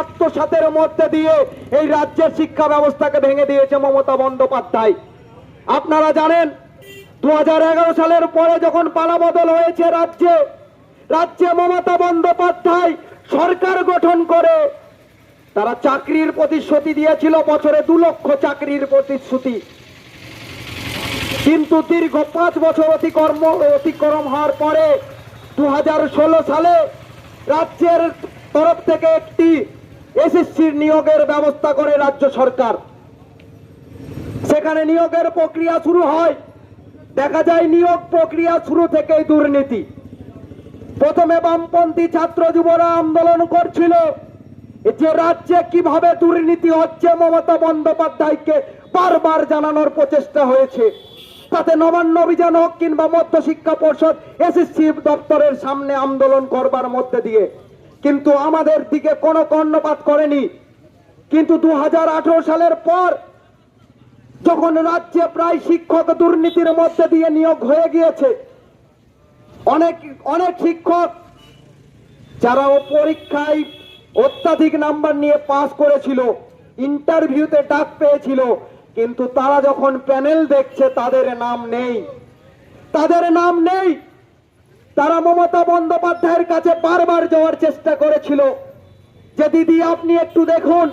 আত্মসাতের মধ্যে দিয়ে এই রাজ্যের শিক্ষা ব্যবস্থাকে ভেঙে দিয়েছে মমতা বন্দ্যোপাধ্যায়। আপনারা জানেন দু সালের পরে যখন পালাবদল হয়েছে রাজ্যে রাজ্যে মমতা বন্দ্যোপাধ্যায় সরকার গঠন করে, তারা চাকরির প্রতিশ্রুতি দিয়েছিল, বছরে দু লক্ষ চাকরির প্রতিশ্রুতি। কিন্তু দীর্ঘ পাঁচ বছর অতিকর্ম, অতিক্রম হওয়ার পরে দু হাজার ষোলো সালে রাজ্যের তরফ থেকে একটি এসএসসির নিয়োগের ব্যবস্থা করে রাজ্য সরকার। সেখানে নিয়োগের প্রক্রিয়া শুরু হয়। দেখা যায় নিয়োগ প্রক্রিয়া শুরু থেকেই দুর্নীতি। প্রথমে বামপন্থী ছাত্র যুবরা আন্দোলন করছিল যে রাজ্যে কীভাবে দুর্নীতি হচ্ছে মমতা বন্দ্যোপাধ্যায়কে বারবার জানানোর প্রচেষ্টা হয়েছে। তাতে নবান্ন অভিযান হোক কিংবা মধ্য শিক্ষা পর্ষদ এসএসসি দপ্তরের সামনে আন্দোলন করবার মধ্যে দিয়ে কিন্তু আমাদের দিকে কোনো কর্ণপাত করেনি। কিন্তু দু হাজার আঠারো সালের পর যখন রাজ্যে প্রায় শিক্ষক দুর্নীতির মধ্যে দিয়ে নিয়োগ হয়ে গিয়েছে, অনেক অনেক শিক্ষক যারা ও পরীক্ষায় অত্যাধিক নাম্বার নিয়ে পাস করেছিল, ইন্টারভিউতে ডাক পেয়েছিল, কিন্তু তারা যখন প্যানেল দেখছে, তাদের নাম নেই। তাদের নাম নেই। তারা মমতা বন্দ্যোপাধ্যায়ের কাছে বারবার যাওয়ার চেষ্টা করেছিল। যে দিদি আপনি একটু দেখুন।